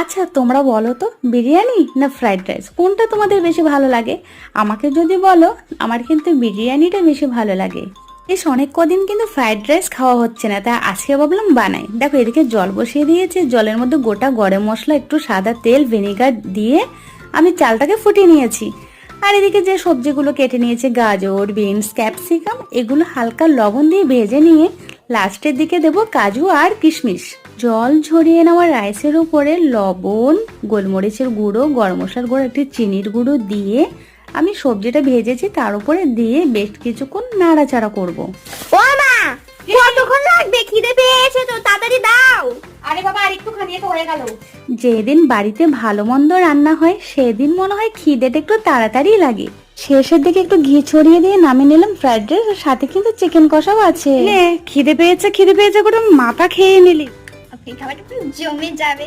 আচ্ছা তোমরা বলো তো, বিরিয়ানি না ফ্রাইড রাইস? কোনটা তোমাদের বেশি ভালো লাগে? আমাকে যদি বলো, আমার কিন্তু বিরিয়ানিটা বেশি ভালো লাগে। বেশ, অনেক কদিন কিন্তু ফ্রাইড রাইস খাওয়া হচ্ছে না, তাই আজকে ভাবলাম বানাই। দেখো, এদিকে জল বসিয়ে দিয়েছি, জলের মধ্যে গোটা গরম মশলা, একটু সাদা তেল, ভিনেগার দিয়ে আমি চালটাকে ফুটিয়ে নিয়েছি। আর এদিকে যে সবজিগুলো কেটে নিয়েছে, গাজর, বিনস, ক্যাপসিকাম, এগুলো হালকা লবণ দিয়ে ভেজে নিয়ে লাস্টের দিকে দেবো কাজু আর কিশমিশ। জল ঝরিয়ে নেওয়া রাইসের উপরে লবণ গোলমরিচের গুঁড়ো গরম মশলার গুঁড়ো একটি চিনির গুঁড়ো দিয়ে আমি সবজিটা ভেজেছি তার উপরে দিয়ে বেশ কিছুক্ষণ নাড়াচাড়া করব। ও মা কতক্ষণ লাগবে? খিদে পেয়েছে তো তাড়াতাড়ি দাও। আরে বাবা আর একটু খানিয়ে হয়ে গেল। যেদিন বাড়িতে ভালো মন্দ রান্না হয় সেদিন মনে হয় খিদেটা একটু তাড়াতাড়ি লাগে। শেষের দিকে একটু ঘি ছড়িয়ে দিয়ে নামিয়ে নিলাম ফ্রাইড রাইস সাথে কিন্তু চিকেন কষাও আছে। খিদে পেয়েছে খিদে পেয়েছে করে মাথা খেয়ে নিলি। আপনি খাবারটা পুরো জমে যাবে।